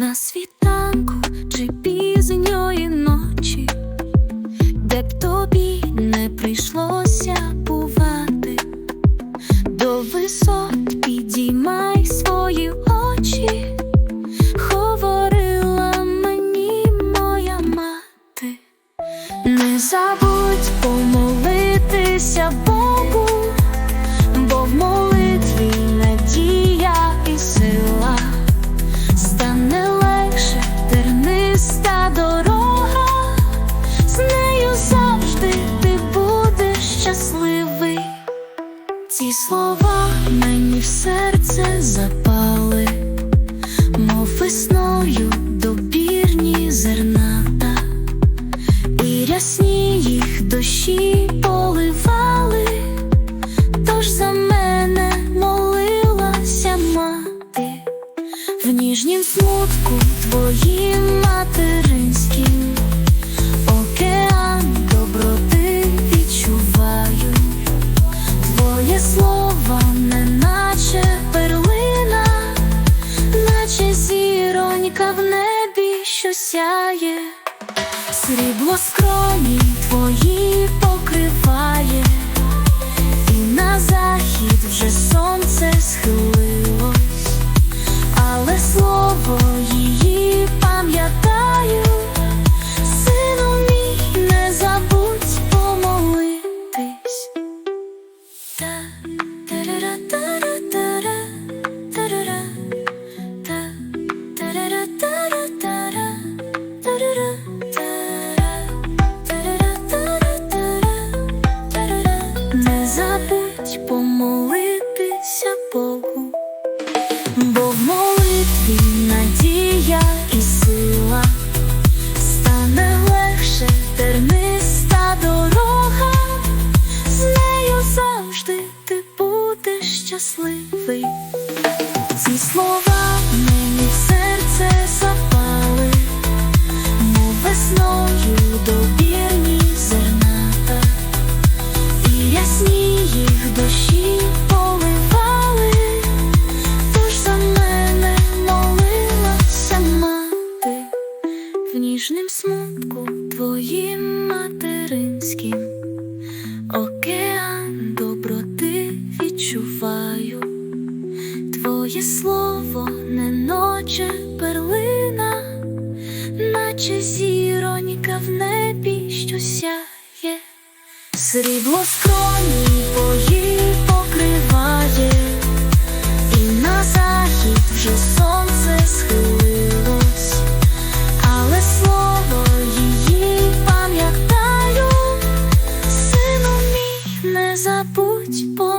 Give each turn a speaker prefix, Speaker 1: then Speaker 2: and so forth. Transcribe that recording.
Speaker 1: На світанку чи пізньої ночі, де б тобі не прийшлося бувати, до висот підіймай свої очі, говорила мені моя мати, не забудь слова мені в серце запали, мов весною добірні зерната, і рясні їх дощі поливали, тож за мене молилася мати, в ніжнім смутку твоїм материнським, сяє, срібло скроні твої покриває, і на захід помолитися Богу, бо в молитві надія і сила стане легше терниста дорога з нею завжди ти будеш щасливий. Ці слова твоє слово неноче перлина, наче зіронька в небі, що сяє, срібло скроні твої покриває. І на захід вже сонце схилилось, але слово її пам'ятаю, сину мій, не забудь.